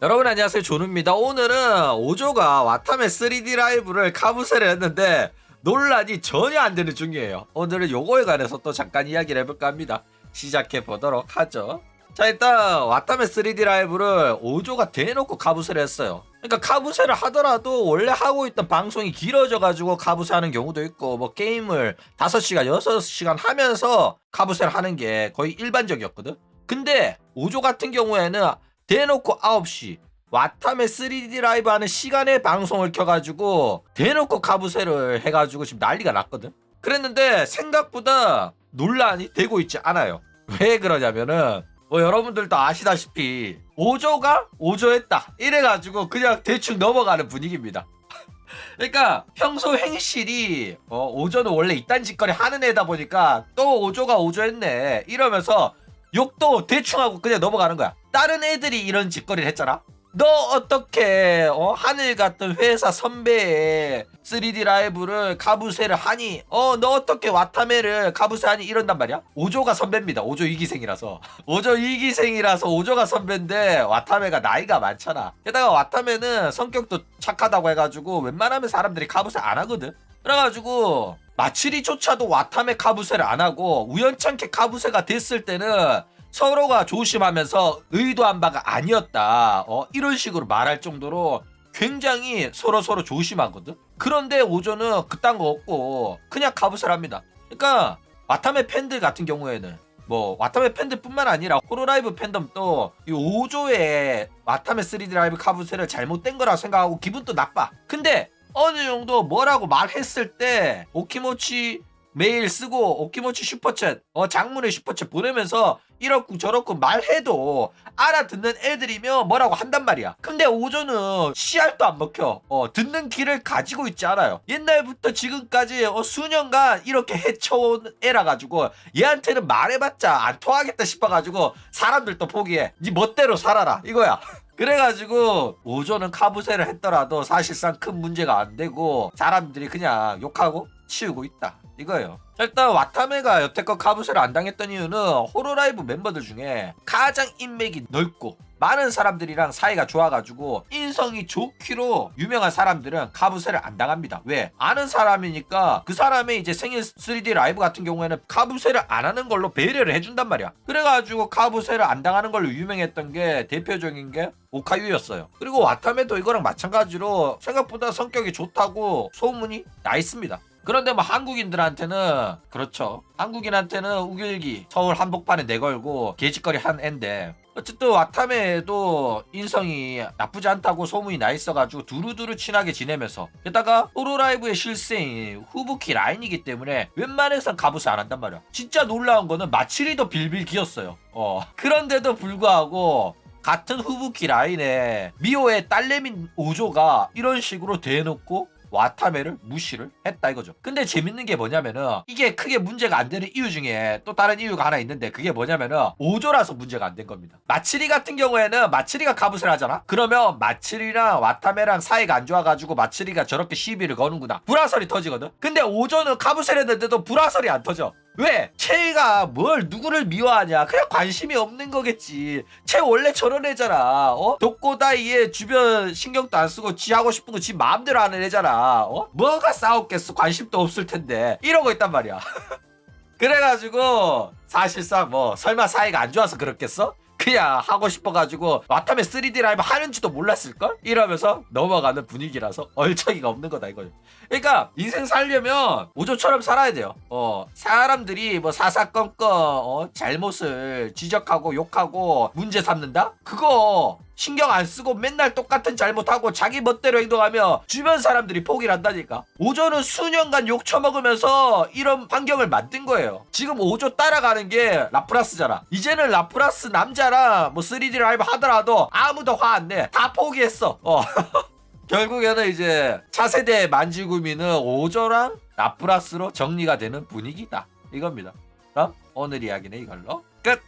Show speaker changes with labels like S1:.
S1: 여러분 안녕하세요. 조누입니다. 오늘은 오조가 와타메 3D 라이브를 카부세를 했는데 논란이 전혀 안 되는 중이에요. 오늘은 요거에 관해서 또 잠깐 이야기를 해볼까 합니다. 시작해 보도록 하죠. 자 일단 와타메 3D 라이브를 오조가 대놓고 카부세를 했어요. 그러니까 카부세를 하더라도 원래 하고 있던 방송이 길어져 가지고 카부세 하는 경우도 있고 뭐 게임을 5시간 6시간 하면서 카부세를 하는 게 거의 일반적이었거든. 근데 오조 같은 경우에는 대놓고 9시 와타메 3D 라이브 하는 시간에 방송을 켜가지고 대놓고 카부세를 해가지고 지금 난리가 났거든? 그랬는데 생각보다 논란이 되고 있지 않아요. 왜 그러냐면은 뭐 여러분들도 아시다시피 오조가 오조했다. 이래가지고 그냥 대충 넘어가는 분위기입니다. 그러니까 평소 행실이 어, 오조는 원래 이딴 짓거리 하는 애다 보니까 또 오조가 오조했네. 이러면서 욕도 대충 하고 그냥 넘어가는 거야. 다른 애들이 이런 짓거리를 했잖아. 너 어떻게 어? 하늘 같은 회사 선배의 3D 라이브를 가부세를 하니? 어 너 어떻게 와타메를 가부세 하니? 이런단 말이야. 오조가 선배입니다. 오조 2기생이라서. 오조 2기생이라서 오조가 선배인데 와타메가 나이가 많잖아. 게다가 와타메는 성격도 착하다고 해가지고 웬만하면 사람들이 가부세 안 하거든. 그래가지고 마츠리조차도 와타메 카부세를 안 하고 우연찮게 카부세가 됐을 때는 서로가 조심하면서 의도한 바가 아니었다. 어, 이런 식으로 말할 정도로 굉장히 서로 서로 조심하거든. 그런데 오조는 그딴 거 없고 그냥 카부세를 합니다. 그러니까 와타메 팬들 같은 경우에는 뭐 와타메 팬들뿐만 아니라 호로라이브 팬덤도 이 5조의 와타메 3D 라이브 카부세를 잘못된 거라 생각하고 기분도 나빠. 근데 어느 정도 뭐라고 말했을 때 오키모치 메일 쓰고 오키모치 슈퍼챗 어 장문의 슈퍼챗 보내면서 이렇고 저렇고 말해도 알아듣는 애들이면 뭐라고 한단 말이야. 근데 오조는 씨알도 안 먹혀. 어 듣는 귀를 가지고 있지 않아요. 옛날부터 지금까지 어 수년간 이렇게 해쳐온 애라 가지고 얘한테는 말해봤자 안 통하겠다 싶어가지고 사람들도 포기해 니 멋대로 살아라 이거야 그래가지고 오조는 카부세를 했더라도 사실상 큰 문제가 안 되고 사람들이 그냥 욕하고 치우고 있다 이거예요. 일단 와타메가 여태껏 카부세를 안 당했던 이유는 호로라이브 멤버들 중에 가장 인맥이 넓고 많은 사람들이랑 사이가 좋아가지고 인성이 좋기로 유명한 사람들은 카부세를 안 당합니다. 왜? 아는 사람이니까 그 사람의 이제 생일 3D 라이브 같은 경우에는 카부세를 안 하는 걸로 배려를 해준단 말이야. 그래가지고 카부세를 안 당하는 걸로 유명했던 게 대표적인 게 오카유였어요. 그리고 와타메도 이거랑 마찬가지로 생각보다 성격이 좋다고 소문이 나 있습니다. 그런데 뭐 한국인들한테는 그렇죠. 한국인한테는 우길기 서울 한복판에 내걸고 개짓거리 한 앤데. 어쨌든 와타메도 인성이 나쁘지 않다고 소문이 나 있어가지고 두루두루 친하게 지내면서 게다가 호로라이브의 실세인 후부키 라인이기 때문에 웬만해선 가부스 안 한단 말이야. 진짜 놀라운 거는 마치리도 빌빌 기었어요. 어. 그런데도 불구하고 같은 후부키 라인에 미오의 딸내민 오조가 이런 식으로 대놓고 와타메를 무시를 했다 이거죠. 근데 재밌는 게 뭐냐면은 이게 크게 문제가 안 되는 이유 중에 또 다른 이유가 하나 있는데 그게 뭐냐면은 오조라서 문제가 안 된 겁니다. 마츠리 같은 경우에는 마츠리가 가부를 하잖아. 그러면 마츠리랑 와타메랑 사이가 안 좋아가지고 마츠리가 저렇게 시비를 거는구나. 불화설이 터지거든. 근데 오조는 가부를 했는데도 불화설이 안 터져. 왜? 채가 뭘 누구를 미워하냐? 그냥 관심이 없는 거겠지. 채 원래 저런 애잖아. 어? 독고다이의 주변 신경도 안 쓰고 지 하고 싶은 거 지 마음대로 하는 애잖아. 어? 뭐가 싸웠겠어? 관심도 없을 텐데. 이러고 있단 말이야. 그래가지고 사실상 뭐 설마 사이가 안 좋아서 그렇겠어? 그냥 하고 싶어가지고 와타메 3D 라이브 하는지도 몰랐을걸? 이러면서 넘어가는 분위기라서 얼척이가 없는 거다 이거죠. 그러니까 인생 살려면 오조처럼 살아야 돼요. 어 사람들이 뭐 사사건건 어, 잘못을 지적하고 욕하고 문제 삼는다? 그거 신경 안 쓰고 맨날 똑같은 잘못하고 자기 멋대로 행동하며 주변 사람들이 포기를 한다니까. 오조는 수년간 욕 처먹으면서 이런 환경을 만든 거예요. 지금 오조 따라가는 게 라프라스잖아. 이제는 라프라스 남자랑 뭐 3D 라이브 하더라도 아무도 화 안 내. 다 포기했어. 어. 결국에는 이제 차세대 만지구미는 오조랑 라프라스로 정리가 되는 분위기다. 이겁니다. 그럼 오늘 이야기는 이걸로 끝!